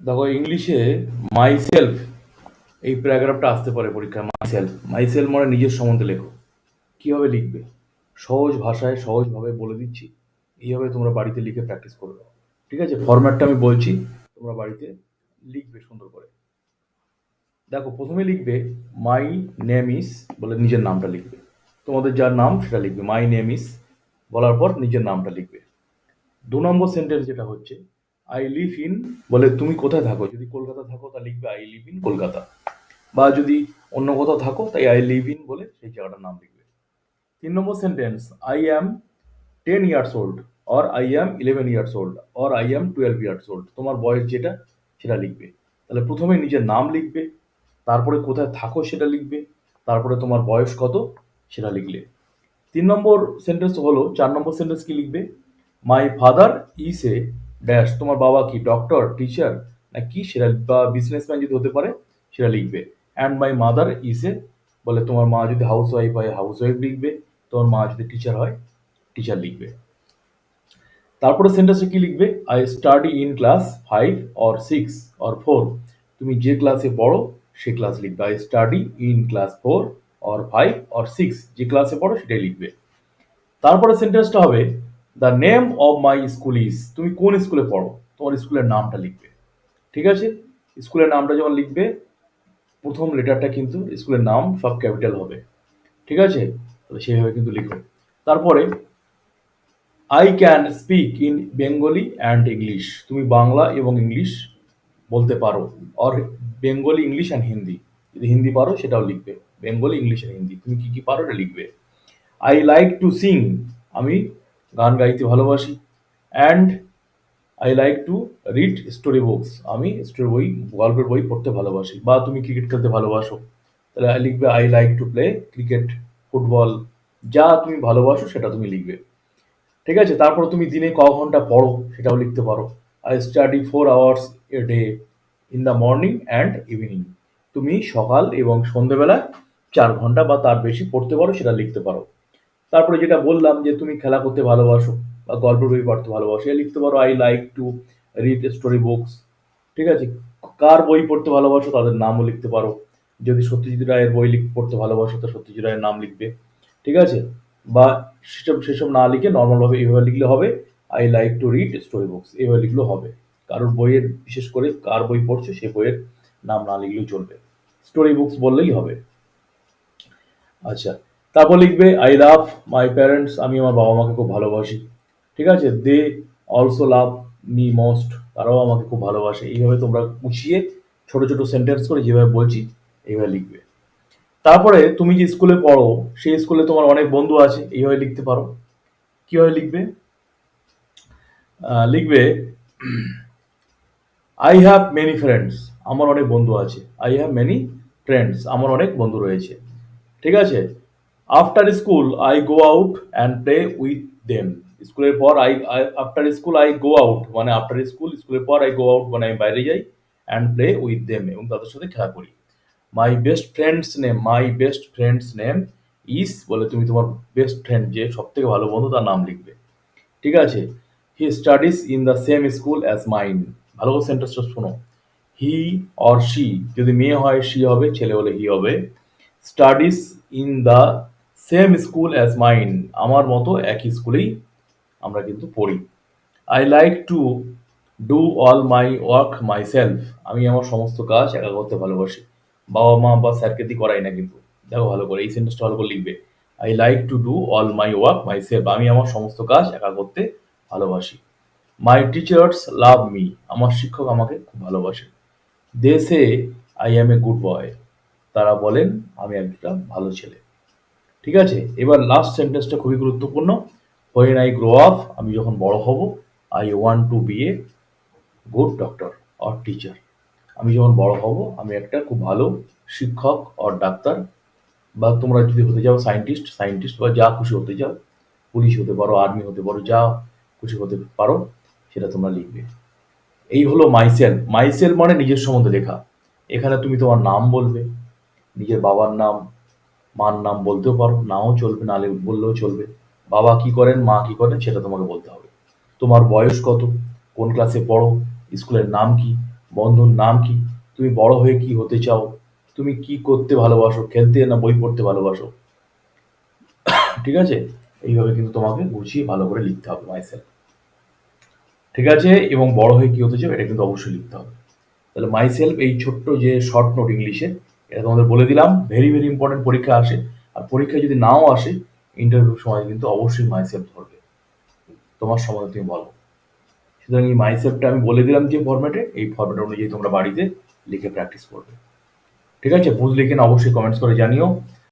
দেখো ইংলিশে my self এই প্যারাগ্রাফটা আসতে পারে পরীক্ষায় মাই সেলফ মাই সেলফ মানে নিজের সম্বন্ধে লেখো। কীভাবে লিখবে? সহজ ভাষায়, সহজভাবে বলে দিচ্ছি। এইভাবে তোমরা বাড়িতে লিখে প্র্যাকটিস করবে ঠিক আছে? ফরম্যাটটা আমি বলছি, তোমরা বাড়িতে লিখবে সুন্দর করে। দেখো, প্রথমে লিখবে মাই নেম ইস বলে নিজের নামটা লিখবে। তোমাদের যার নাম, সেটা লিখবে। মাই নেম ইস বলার পর নিজের নামটা লিখবে। দু নম্বর সেন্টেন্স যেটা হচ্ছে আই লিভ ইন বলে তুমি কোথায় থাকো? যদি কলকাতা থাকো তা লিখবে আই লিভ ইন কলকাতা। বা যদি অন্য কোথাও থাকো, তাই আই লিভ ইন বলে সেই জায়গাটার নাম লিখবে। তিন নম্বর sentence I am ten years old or I am eleven years old or I am twelve years old তোমার বয়স যেটা, সেটা লিখবে। তাহলে প্রথমে নিজের নাম লিখবে, তারপরে কোথায় থাকো সেটা লিখবে, তারপরে তোমার বয়স কত, সেটা লিখলে। তিন নম্বর সেন্টেন্স হলো, চার নম্বর সেন্টেন্স কি লিখবে? My father is a dash তোমার বাবা কি ডক্টর টিচার না কি সেটা বা বিজনেসম্যান যদি হতে পারে, সেটা লিখবে। অ্যান্ড মাই মাদার ইস এ বলে তোমার মা যদি হাউস ওয়াইফ হয় হাউস ওয়াইফ লিখবে। তোমার মা যদি টিচার হয় টিচার লিখবে। তারপরে সেন্টেন্সে কি লিখবে? I study in class five or six or four তুমি যে ক্লাসে পড়ো, সে ক্লাস লিখবে। I study in class four or five or six যে ক্লাসে পড়ো, সেটাই লিখবে। তারপরে সেন্টেন্সটা হবে the name of my school is তুমি কোন স্কুলে পড়ো? তোমার স্কুলের নামটা লিখবে। ঠিক আছে? স্কুলের নামটা যখন লিখবে, প্রথম লেটারটা কিন্তু স্কুলের নাম সব ক্যাপিটাল হবে। ঠিক আছে? তাহলে সেইভাবে কিন্তু লিখো। তারপরে I can speak in Bengali and English তুমি বাংলা এবং ইংলিশ বলতে পারো। Or Bengali English and Hindi যদি হিন্দি পারো, সেটাও লিখবে। বেঙ্গলি ইংলিশ অ্যান্ড হিন্দি তুমি কী কী পারো, এটা লিখবে। আই লাইক টু সিং আমি গান গাইতে ভালোবাসি। And I like to read story books আমি স্টোরি বই, গল্পের বই পড়তে ভালোবাসি। বা তুমি ক্রিকেট খেলতে ভালোবাসো। তাহলে লিখবে I like to play cricket football যা তুমি ভালোবাসো সেটা তুমি লিখবে। ঠিক আছে? তারপর তুমি দিনে ক ঘণ্টা পড়ো সেটাও লিখতে পারো। I study four hours a day in the morning and evening তুমি সকাল এবং সন্ধেবেলা চার ঘণ্টা বা তার বেশি পড়তে পারো সেটা লিখতে পারো। তারপরে যেটা বললাম যে তুমি খেলা করতে ভালোবাসো বা গল্পের বই পড়তে ভালোবাসো, এ লিখতে পারো I like to read story books ঠিক আছে? কার বই পড়তে ভালোবাসো তাদের নামও লিখতে পারো। যদি সত্যজিৎ রায়ের বই লিখ পড়তে ভালোবাসো, তো সত্যজিৎ রায়ের নাম লিখবে। ঠিক আছে? বা সেসব সেসব না লিখে নর্মালভাবে এইভাবে লিখলে হবে I like to read story books এইভাবে লিখলেও হবে। কারোর বইয়ের, বিশেষ করে কার বই পড়ছে সেই বইয়ের নাম না লিখলেও চলবে। স্টোরি বুকস বললেই হবে। আচ্ছা। তারপর লিখবে আই লাভ মাই প্যারেন্টস আমি আমার বাবা মাকে খুব ভালোবাসি। ঠিক আছে? They also love me most তারাও আমাকে খুব ভালোবাসে। এইভাবে তোমরা গুছিয়ে ছোট ছোট সেন্টেন্স করে যেভাবে বলছি, এইভাবে লিখবে। তারপরে তুমি যে স্কুলে পড়ো, সেই স্কুলে তোমার অনেক বন্ধু আছে, এইভাবে লিখতে পারো। কীভাবে লিখবে? লিখবে আই হ্যাভ মেনি ফ্রেন্ডস আমার অনেক বন্ধু আছে। আই হ্যাভ মেনি ফ্রেন্ডস আমার অনেক বন্ধু রয়েছে। ঠিক আছে? After school I go out and play with them স্কুলের পর I after school I go out মানে আফটার স্কুল স্কুলের পর আই গো আউট মানে আমি বাইরে যাই অ্যান্ড প্লে উইথ দেম এবং তাদের সাথে খেলা করি। My best friend's name my best friend's name is বলে তুমি তোমার বেস্ট ফ্রেন্ড যে সব থেকে ভালো বন্ধু তার নাম লিখবে। ঠিক আছে? He studies in the same school as mine ভালো করে সেন্টেন্সটা শোনো। হি অর শি যদি মেয়ে হয় শি হবে, ছেলে হলে হি হবে। Studies in the same school as mine আমার মতো একই স্কুলেই আমরা কিন্তু পড়ি। I like to do all my work myself আমি আমার সমস্ত কাজ একা করতে ভালোবাসি। বাবা মা বা স্যারকে দিয়ে করাই না কিন্তু। দেখো ভালো করে, এই সেন্টেন্সটা ভালো করে লিখবে। I like to do all my work myself আমি আমার সমস্ত কাজ একা করতে ভালোবাসি। মাই টিচার্স লাভ মি আমার শিক্ষক আমাকে খুব ভালোবাসে। দে say I am a good boy তারা বলেন, আমি একটা ভালো ছেলে। ঠিক আছে? এবার লাস্ট সেন্টেন্সটা খুবই গুরুত্বপূর্ণ। হোয়েন আই গ্রো আপ আমি যখন বড় হব I want to be a good doctor or teacher আমি যখন বড় হব, আমি একটা খুব ভালো শিক্ষক অর ডাক্তার বা তোমরা যদি হতে যাও সায়েন্টিস্ট সায়েন্টিস্ট বা যা খুশি হতে যাও পুলিশ হতে পারো আর্মি হতে পারো, যা খুশি হতে পারো, সেটা তোমরা লিখবে। এই হলো মাইসেল মাইসেল মানে নিজের সম্বন্ধে লেখা। এখানে তুমি তোমার নাম বলবে, নিজের বাবার নাম মার নাম বলতেও পারো, নাও চলবে, নালে বললেও চলবে। বাবা কি করেন, মা কি করেন, সেটা তোমাকে বলতে হবে। তোমার বয়স কত? কোন ক্লাসে পড়ো? স্কুলের নাম কি? বন্ধুর নাম কি? তুমি বড় হয়ে কি হতে চাও? তুমি কি করতে ভালোবাসো? খেলতে না বই পড়তে ভালোবাসো? ঠিক আছে? এইভাবে কিন্তু তোমাকে গুছিয়ে ভালো করে লিখতে হবে মাইসেলফ ঠিক আছে? এবং বড় হয়ে কি হতে চাও, এটা কিন্তু অবশ্যই লিখতে হবে। তাহলে মাইসেলফ এই ছোট্ট যে শর্ট নোট ইংলিশে এটা তোমাদের বলে দিলাম ভেরি ভেরি ইম্পর্টেন্ট পরীক্ষা আসে। আর পরীক্ষা যদি নাও আসে ইন্টারভিউ সময় কিন্তু অবশ্যই মাইসেপ ধরবে। তোমার সম্বন্ধে তুমি বলো। সুতরাং এই মাইসেপটা আমি বলে দিলাম যে ফর্ম্যাটে এই ফর্মেট অনুযায়ী তোমরা বাড়িতে লিখে প্র্যাকটিস করবে। ঠিক আছে? বুঝলে কিনা অবশ্যই কমেন্টস করে জানিও।